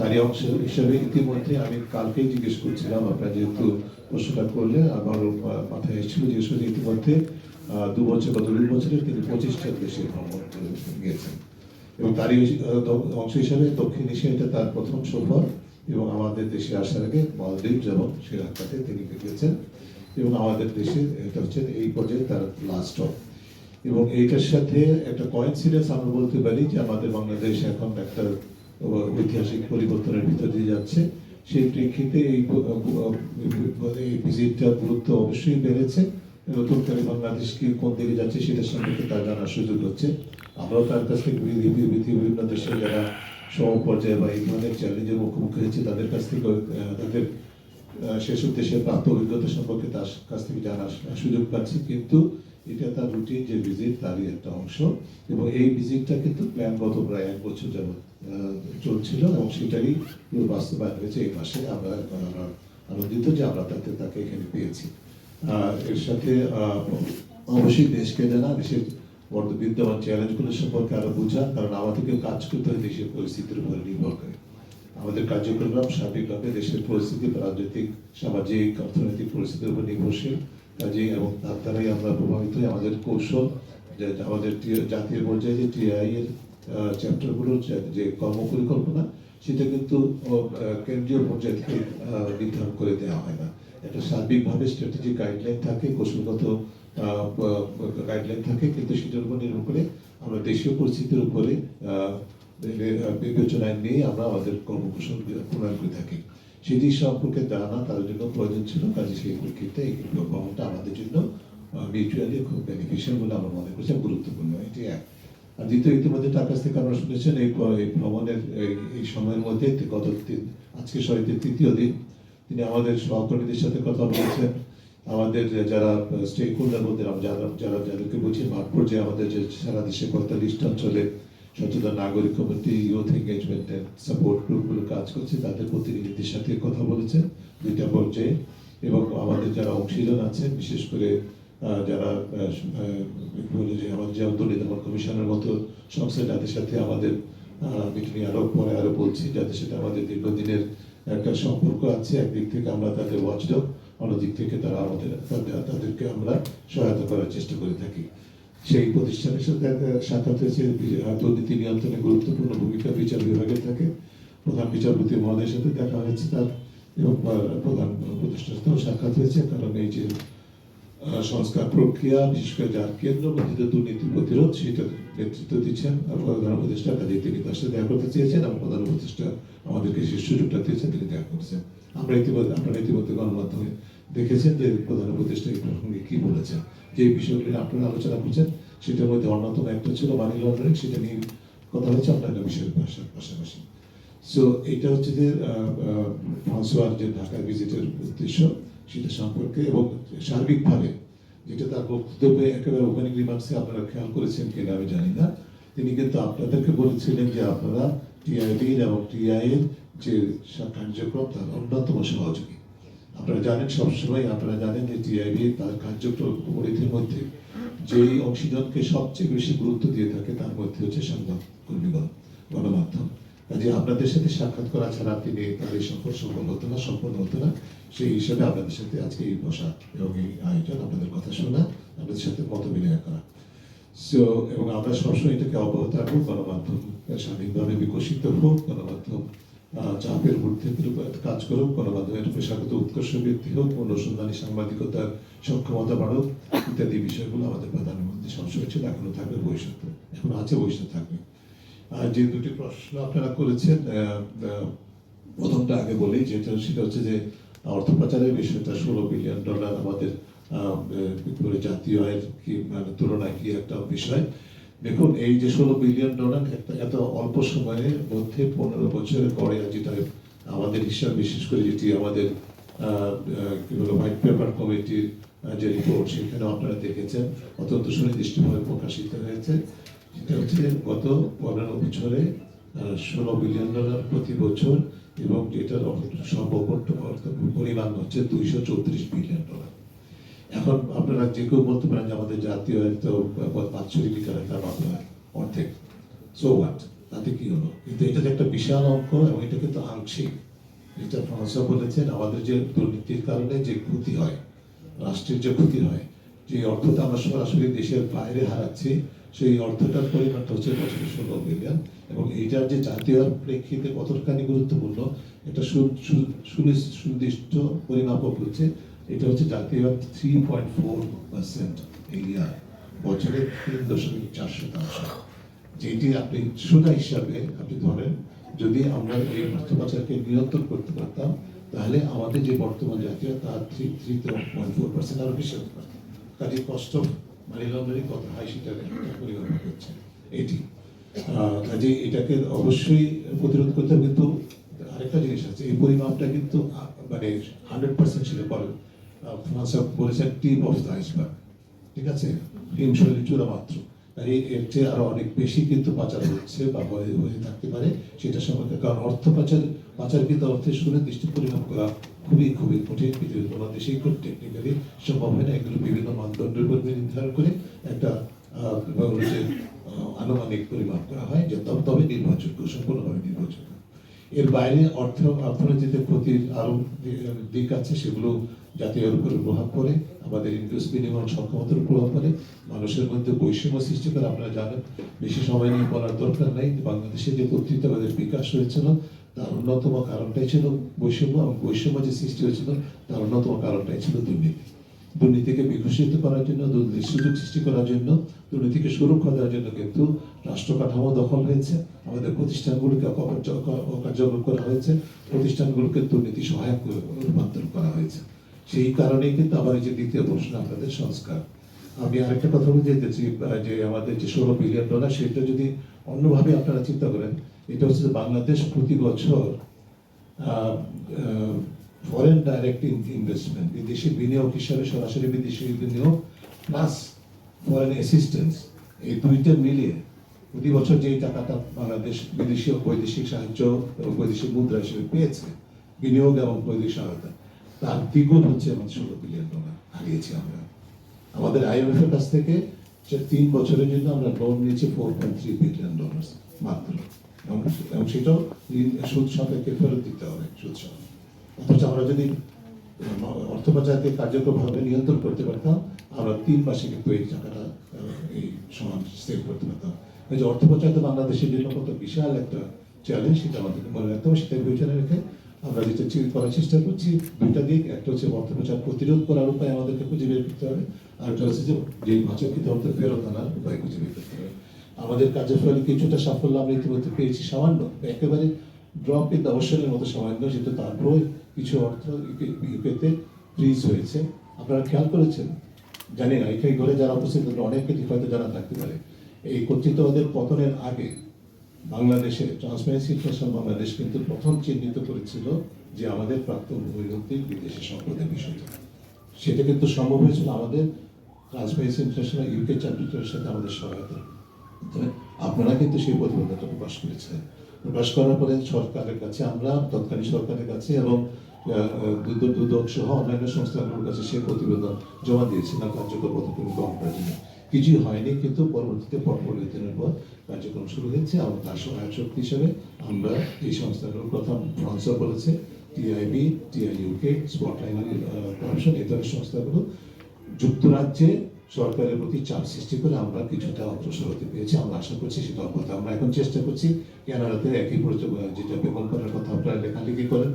তারই অংশ হিসেবে ইতিমধ্যে আমি কালকেই জিজ্ঞেস করছিলাম, আপনারা যেহেতু প্রশ্নটা করলে আমার মাথায় এসেছিল জিজ্ঞেস করছি ইতিমধ্যে দু বছর গত দুই বছরে তিনি পঁচিশটা দেশে ভ্রমণ করে গিয়েছেন। এবং তারই অংশ হিসাবে দক্ষিণ এশিয়াতে তার প্রথম সফর এবং আমাদের দেশে আসার আগে মালদ্বীপ এবং শ্রীলঙ্কাতে তিনি গিয়েছেন এবং আমাদের দেশে এটা হচ্ছে এই পর্যায়ে তার লাস্ট স্টপ এবং এইটার সাথে একটা কয়েন্সিডেন্স আমরা বলতে পারি যে আমাদের বাংলাদেশ এখন একটা ঐতিহাসিক পরিবর্তনের ভিতর দিয়ে যাচ্ছে। সেই প্রেক্ষিতে এই ব- মানে ভিজিটটার গুরুত্ব অবশ্যই বেড়েছে। নতুন করে বাংলাদেশ কি কোন দিকে যাচ্ছে সেটা সম্পর্কে তার জানার সুযোগ হচ্ছে। আমরাও তার কাছ থেকে বিভিন্ন দেশে যারা সমপর্যায়ে বা এই ধরনের চ্যালেঞ্জের মুখোমুখি হয়েছে, তাদের কাছ থেকে তাদের সেসব দেশের প্রাপ্ত অভিজ্ঞতা সম্পর্কে তার কাছ থেকে জানার সুযোগ পাচ্ছি। কিন্তু এটা তার রুটিন যে ভিজিট তারই একটা অংশ। এবং এই ভিজিটটা কিন্তু প্ল্যান গত প্রায় এক বছর আহ, চলছিল এবং সেটারই বাস্তবায়ন হয়েছে এই মাসে। আমরা আমরা আনন্দিত যে আমরা তাতে তাকে এখানে পেয়েছি। এর সাথে অবশ্যই দেশকে জানা দেশের বর্তমান বিদ্যমান চ্যালেঞ্জগুলো সম্পর্কে আরও বোঝা কারণ আমাদেরকে কাজ করতে হয় দেশের পরিস্থিতির উপরে নির্ভর করে। আমাদের কার্যক্রম সার্বিকভাবে দেশের পরিস্থিতি রাজনৈতিক সামাজিক অর্থনৈতিক পরিস্থিতির উপর নির্ভরশীল। কাজে এবং তার দ্বারাই আমরা প্রভাবিত আমাদের কৌশল, যে আমাদের জাতীয় পর্যায়ে যে টিআই এর চ্যাপ্টারগুলোর যে- যে কর্মপরিকল্পনা, সেটা কিন্তু কেন্দ্রীয় পর্যায়ে থেকে নির্ধারণ করে দেওয়া হয় না। একটা সার্বিকভাবে স্ট্র্যাটেজিক গাইডলাইন থাকে, কৌশলগত গাইডলাইন থাকে, কিন্তু সেটার উপর নির্ভর করে আমরা দেশীয় পরিস্থিতির উপরে বিবেচনায় নিয়ে আমরা আমাদের কর্মকৌশল, প্রণয়ন করে থাকি। সেটি সম্পর্কে জানা তার জন্য প্রয়োজন ছিল, কাজে সেই প্রেক্ষিতে এই ভ্রমণটা আমাদের জন্য মিউচুয়ালি খুব বেনিফিশিয়াল বলে আমরা মনে করছি, গুরুত্বপূর্ণ। এটি এক। আর দ্বিতীয়, ইতিমধ্যে তার কাছ থেকে আমরা শুনেছেন, এই ভ্রমণের, এই- সময়ের মধ্যে গত আজকে সহিতের তৃতীয় দিন, তিনি আমাদের সহকর্মীদের সাথে কথা বলেছেন। আমাদের যারা স্টেক হোল্ডার মধ্যে যারা যাদেরকে বুঝি মাঠ পর্যায়ে আমাদের যে সারা দেশে পঁয়তাল্লিশ অঞ্চলে সচেতন নাগরিক committee youth engagement and support গ্রুপগুলো কাজ করছে, তাদের প্রতিনিধিদের সাথে কথা বলেছেন দুইটা পর্যায়ে। এবং আমাদের যারা অংশীজন আছে বিশেষ করে যারা আমাদের যে দলিত কমিশনের মতো সংস্থা যাদের সাথে আমাদের মিটিং আরও পরে আরও বলছি, যাদের সাথে আমাদের দীর্ঘদিনের একটা সম্পর্ক আছে, একদিক থেকে আমরা তাদের ওয়াচডগ অন্যদিক থেকে তারা আমাদের, তাদের- তাদেরকে আমরা সহায়তা করার চেষ্টা করে থাকি। সেই প্রতিষ্ঠানের সাথে সাক্ষাৎ হয়েছে দুর্নীতি নিয়ন্ত্রণে গুরুত্বপূর্ণ ভূমিকা বিচার বিভাগের থাকে। প্রধান বিচারপতি মহোদয়ের সাথে দেখা হয়েছে তার এবং প্রধান প্রতিষ্ঠানের সাথেও সাক্ষাৎ হয়েছে। কারণ এই যে সংস্কার প্রক্রিয়া, বিশেষ করে যার কেন্দ্রবর্ধিত দুর্নীতি প্রতিরোধ সেটা নেতৃত্ব দিচ্ছেন আর প্রধান উপদেষ্টা। কাজে তিনি তার সাথে দেখা করতে চেয়েছেন এবং প্রধান উপদেষ্টা আমাদেরকে সেই সুযোগটা দিয়েছেন, তিনি দেখা করছেন। আমরা ইতিমধ্যে আপনারা ইতিমধ্যে গণমাধ্যমে দেখেছেন যে প্রধান উপদেষ্টা এই প্রসঙ্গে কি বলেছেন? যে বিষয়গুলি আপনারা আলোচনা করছেন, সেটার মধ্যে অন্যতম একটা ছিল মানি লন্ডারিং সেটা নিয়ে কথা হয়েছে অন্যান্য বিষয়ের পাশাপাশি। সো এটা হচ্ছে যে ফ্রান্সোয়ার যে ঢাকা ভিজিটের উদ্দেশ্য, সেটা সম্পর্কে এবং সার্বিকভাবে যেটা তার বক্তব্যে একেবারে ওপেনিং রিমার্কসে আপনারা খেয়াল করেছেন কিনা আমি জানি না। তিনি কিন্তু আপনাদেরকে বলেছিলেন যে আপনারা টিআইবির এবং টিআই এর যে কার্যক্রম, তার অন্যতম সহযোগী। আপনারা জানেন সবসময় আপনারা জানেন যে টিআইবি তার কার্যক্রম মধ্যে যেই অংশীজনকে সবচেয়ে বেশি গুরুত্ব দিয়ে থাকে তার মধ্যে হচ্ছে সংবাদ কর্মীগণ গণমাধ্যম। কাজে আপনাদের সাথে সাক্ষাৎ করা ছাড়া তিনি তার এই সফর সফল হতো না সম্পন্ন হতো না। সেই হিসাবে আপনাদের সাথে আজকে এই বসা এবং এই আয়োজন, আপনাদের কথা শোনা, আপনাদের সাথে মত বিনিময় করা। সো এবং আমরা সবসময় এটাকে অব্যাহত রাখব, গণমাধ্যম স্বাধীনভাবে বিকশিত হোক, গণমাধ্যম চাপের ঊর্ধ্বে কাজ করুক গণমাধ্যমের পেশাগত উৎকর্ষ বৃদ্ধি হোক, অনুসন্ধানী সাংবাদিকতার সক্ষমতা বাড়ুক, ইত্যাদি বিষয়গুলো আমাদের প্রধানমন্ত্রী সবসময় ছিল, এখনও থাকবে, ভবিষ্যতে, এখন আছে ভবিষ্যৎ থাকবে। আর যে দুটি প্রশ্ন আপনারা করেছেন প্রথমটা আগে বলি, যেটা সেটা হচ্ছে যে, অর্থ পাচারের বিষয়টা, ষোলো বিলিয়ন ডলার আমাদের জাতীয় আয়ের কি মানে তুলনায় কি একটা বিষয়। দেখুন, এই যে ষোলো বিলিয়ন ডলার একটা এত অল্প সময়ের মধ্যে পনেরো বছরের পরে যেটা আমাদের হিসাব, বিশেষ করে যেটি আমাদের কি বলব হোয়াইট পেপার কমিটির যে রিপোর্ট সেখানে আপনারা দেখেছেন, অত্যন্ত সুনির্দিষ্টভাবে প্রকাশিত হয়েছে। সেটা হচ্ছে গত পনেরো বছরে ষোলো বিলিয়ন ডলার প্রতি বছর এবং যেটার অর্থ পরিমাণ হচ্ছে দুইশো চৌত্রিশ বিলিয়ন ডলার এখন আপনারা যে কেউ বলতে পারেন যে আমাদের জাতীয় তো বাৎসরিক বিকারে তার মাত্রা অর্ধেক। সো হোয়াট তাতে কি হলো? কিন্তু এটা যে একটা বিশাল অঙ্ক এবং এটা কিন্তু আংশিক। এটা ফরাসা বলেছেন, আমাদের যে দুর্নীতির কারণে যে ক্ষতি হয়, রাষ্ট্রের যে ক্ষতি হয়, যে অর্থটা আমরা সরাসরি দেশের বাইরে হারাচ্ছি, সেই অর্থটার পরিমাণটা হচ্ছে বছরে ষোলো বিলিয়ন এবং এইটার যে জাতীয় প্রেক্ষিতে কতখানি গুরুত্বপূর্ণ, এটা সুনির্দিষ্ট পরিমাপক হচ্ছে এটা হচ্ছে জাতীয় three point four percent area বছরে তিন দশমিক চার শতাংশ। যেটি আপনি সোজা হিসাবে আপনি ধরেন, যদি আমরা এই অর্থ পাচারকে নিয়ন্ত্রণ করতে পারতাম, তাহলে আমাদের যে বর্তমান জাতীয়, তার three three point four percent আরও বেশি হতে পারত। কাজে কষ্ট মানি লন্ডারিং কত হয় সেটা পরিগণনা করছে এটি। কাজে এটাকে অবশ্যই প্রতিরোধ করতে হবে, কিন্তু আরেকটা জিনিস আছে, এই পরিমাপটা কিন্তু মানে হান্ড্রেড পার্সেন্ট ছিল বলেন বলেছেন টিপ অফ দ্য আইসবার্গ ঠিক আছে? হিমশৈলী চূড়া মাত্র। এর চেয়ে আরও অনেক বেশি কিন্তু পাচার হচ্ছে বা হয়ে থাকতে পারে সেটা সম্পর্কে। কারণ অর্থ পাচার পাচারকৃত অর্থের সুনির্দিষ্ট পরিমাপ করা খুবই খুবই কঠিন। পৃথিবীর কোনো খুব টেকনিক্যালি সম্ভব হয় না। এগুলো বিভিন্ন মানদণ্ডের উপর নির্ধারণ করে একটা আনুমানিক পরিমাপ করা হয় যে তবে তবে নির্ভরযোগ্য, সম্পূর্ণভাবে নির্ভরযোগ্য। এর বাইরে অর্থ অর্থনীতিতে ক্ষতির আরও দিক আছে সেগুলো জাতীয়ের উপরে প্রভাব পড়ে আমাদের ইন্ডাস বিনিময় সক্ষমতার প্রভাব পড়ে মানুষের মধ্যে বৈষম্য সৃষ্টি করে আপনারা জানেন, বেশি সময় নিয়ে বলার দরকার নাই। বাংলাদেশে যে কর্তৃত্ববাদের বিকাশ হয়েছিল, তার অন্যতম কারণটাই ছিল বৈষম্য এবং বৈষম্য যে সৃষ্টি হয়েছিল, তার অন্যতম কারণটাই ছিল দুর্নীতি। দুর্নীতিকে বিকশিত করার জন্য, দুর্নীতির সুযোগ সৃষ্টি করার জন্য, দুর্নীতিকে সুরক্ষা দেওয়ার জন্য কিন্তু রাষ্ট্র কাঠামো দখল হয়েছে। আমাদের প্রতিষ্ঠানগুলোকে অকার্য- অকার্যকর করা হয়েছে। প্রতিষ্ঠানগুলোকে দুর্নীতি সহায়ক রূপান্তর করা হয়েছে। সেই কারণেই কিন্তু আমার এই যে দ্বিতীয় প্রশ্ন, আপনাদের সংস্কার। আমি আরেকটা কথা বলতে যেতেছি যে আমাদের যে ষোলো বিলিয়ন ডলার সেটা যদি অন্যভাবে আপনারা চিন্তা করেন, এটা হচ্ছে যে বাংলাদেশ প্রতি বছর ফরেন ডাইরেক্ট ইনভেস্টমেন্ট বিদেশি বিনিয়োগ হিসাবে সরাসরি বিদেশি বিনিয়োগ প্লাস ফরেন অ্যাসিস্ট্যান্স এই দুইটা মিলিয়ে প্রতি বছর যেই টাকাটা বাংলাদেশ বিদেশি ও বৈদেশিক সাহায্য এবং বৈদেশিক মুদ্রা হিসেবে পেয়েছে, বিনিয়োগ এবং বৈদেশিক সহায়তা তার দ্বিগুণ হচ্ছে আমাদের ষোলো বিলিয়ন ডলার হারিয়েছি আমরা। আমাদের আইএমএফ এর কাছ থেকে তিন বছরের জন্য আমরা লোন নিয়েছি four point three billion dollar মাত্র। এবং সেটাও সুদ সাপেক্ষে ফেরত দিতে হবে সুদ সহ অথচ আমরা যদি অর্থ পাচারকে কার্যকরভাবে নিয়ন্ত্রণ করতে পারতাম, আমরা তিন মাসে কিন্তু এই টাকাটা এই সমান সেভ করতে পারতাম। এই যে অর্থ পাচার তো বাংলাদেশের জন্য কত বিশাল একটা চ্যালেঞ্জ সেটা আমাদেরকে মনে রাখতে হবে, সেটা বিবেচনা রেখে আমরা যেটা করার চেষ্টা করছি। দুইটা দিক, একটা হচ্ছে অর্থ পাচার প্রতিরোধ করার উপায় আমাদেরকে খুঁজে বের করতে হবে আর একটা হচ্ছে যে যে অর্থ ফেরত আনার উপায় খুঁজে বের করতে হবে। আমাদের কাজের ফলে কিছুটা সাফল্য আমরা ইতিমধ্যে পেয়েছি, সামান্য, একেবারে ড্রপ ইন অবসরের মতো সামান্য, যেহেতু তারপরে কিছু অর্থ ইউকেতে ফ্রিজ হয়েছে। আপনারা খেয়াল করেছেন? জানি না, এখানে ঘরে যারা উপস্থিত অনেকে হয়তো জানা থাকতে পারে। এই কর্তৃত্ববাদের পতনের আগে বাংলাদেশে ট্রান্সপারেন্সি ইন্টারন্যাশনাল বাংলাদেশ কিন্তু প্রথম চিহ্নিত করেছিল যে আমাদের প্রাক্তন ভূমিরক্তির বিদেশি সম্পদের বিষয়টা। সেটা কিন্তু সম্ভব হয়েছিল আমাদের ট্রান্সপারেন্সি ইন্টারন্যাশনাল ইউকে চ্যাপ্টারের সাথে আমাদের সহায়তা। আপনারা কিন্তু সেই প্রতিবেদনটা প্রকাশ করেছেন। প্রকাশ করার পরে সরকারের কাছে আমরা, তৎকালীন সরকারের কাছে এবং দুদক দুদক সহ অন্যান্য সংস্থাগুলোর কাছে সেই প্রতিবেদন জমা দিয়েছিলাম কার্যকর পদক্ষেপ গ্রহণ করার জন্য। কিছুই হয়নি, কিন্তু পরবর্তীতে পট পরিবর্তনের পর কার্যক্রম শুরু হয়েছে এবং তার সহায়ক শক্তি হিসেবে আমরা এই সংস্থাগুলোর কথা ফ্রান্সও বলেছে টিআইবি টিআইইউকে স্পটলাইন কমিশন এই ধরনের সংস্থাগুলো যুক্তরাজ্যে সরকারের প্রতি চাপ সৃষ্টি করে আমরা কিছুটা অগ্রসর হতে পেরেছি আমরা আশা করছি সেটা অব্যাহত আমরা এখন চেষ্টা করছি কেনাডাতে একই যেটা বেগম করার কথা আপনারা লেখালেখি করেন।